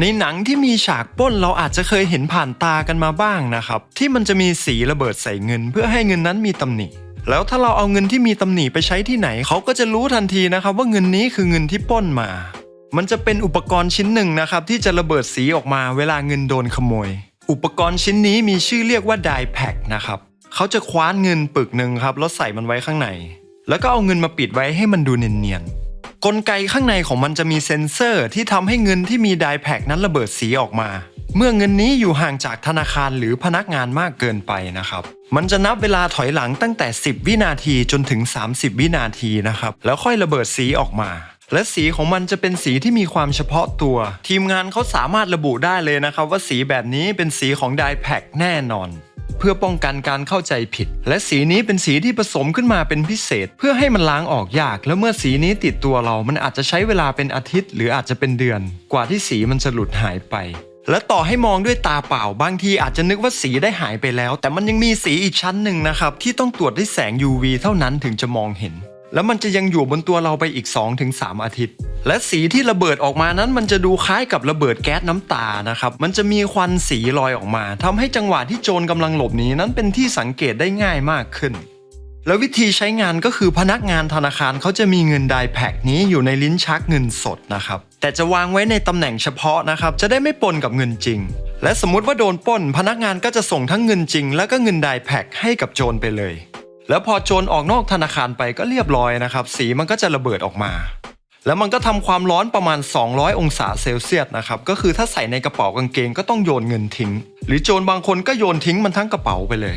ในหนังที่มีฉากปล้นเราอาจจะเคยเห็นผ่านตากันมาบ้างนะครับ ที่มันจะมีสีระเบิดใส่เงิน เพื่อให้เงินนั้นมีตำหนิ แล้วถ้าเราเอาเงินที่มีตำหนิไปใช้ที่ไหน เขาก็จะรู้ทันทีนะครับ ว่าเงินนี้คือเงินที่ปล้นมา มันจะเป็นอุปกรณ์ชิ้นหนึ่งนะครับ ที่จะระเบิดสีออกมาเวลาเงินโดนขโมย อุปกรณ์ชิ้นนี้มีชื่อเรียกว่า die pack นะครับเขาจะคว้านเงินปึกหนึ่งครับแล้วใส่มันไว้ข้างใน แล้วก็เอาเงินมาปิดไว้ให้มันดูเนียนๆ กลไกข้างในของมันจะมีเซ็นเซอร์ที่ทำให้เงินที่มีไดแพคนั้นระเบิดสีออกมา เมื่อเงินนี้อยู่ห่างจากธนาคารหรือพนักงานมากเกินไปนะครับ มันจะนับเวลาถอยหลังตั้งแต่ 10 วินาทีจนถึง 30 วินาทีนะครับ แล้วค่อยระเบิดสีออกมาและสีของมันจะเป็นสีที่มีความเฉพาะตัว ทีมงานเขาสามารถระบุได้เลยนะครับ ว่าสีแบบนี้เป็นสีของไดแพคแน่นอน เพื่อป้องกันการเข้าใจผิด และสีนี้เป็นสีที่ผสมขึ้นมาเป็นพิเศษ เพื่อให้มันล้างออกยาก แล้วเมื่อสีนี้ติดตัวเรา มันอาจจะใช้เวลาเป็นอาทิตย์ หรืออาจจะเป็นเดือน กว่าที่สีมันจะหลุดหายไป และต่อให้มองด้วยตาเปล่าบางทีอาจจะนึกว่าสีได้หายไปแล้ว แต่มันยังมีสีอีกชั้นหนึ่งนะครับที่ต้องตรวจด้วยแสง UV เท่านั้นถึงจะมองเห็น แล้วมันจะยังอยู่บนตัวเราไปอีก 2-3 อาทิตย์ และสีที่ระเบิดออกมานั้น มันจะดูคล้ายกับระเบิดแก๊สน้ำตานะครับ มันจะมีควันสีลอยออกมาทำให้จังหวะที่โจรกำลังหลบหนีนั้นเป็นที่สังเกตได้ง่ายมากขึ้น แล้ววิธีใช้งานก็คือพนักงานธนาคารเขาจะมีเงินไดแพคนี้อยู่ในลิ้นชักเงินสดนะครับ แต่จะวางไว้ในตำแหน่งเฉพาะนะครับ จะได้ไม่ปนกับเงินจริง และสมมติว่าโดนปล้น พนักงานก็จะส่งทั้งเงินจริง และก็เงินไดแพคให้กับโจรไปเลยแล้วพอโจรออกนอกธนาคารไปก็เรียบร้อยนะครับ สีมันก็จะระเบิดออกมา แล้วมันก็ทำความร้อนประมาณ 200 องศาเซลเซียสนะครับ ก็คือถ้าใส่ในกระเป๋ากางเกงก็ต้องโยนเงินทิ้ง หรือโจรบางคนก็โยนทิ้งมันทั้งกระเป๋าไปเลย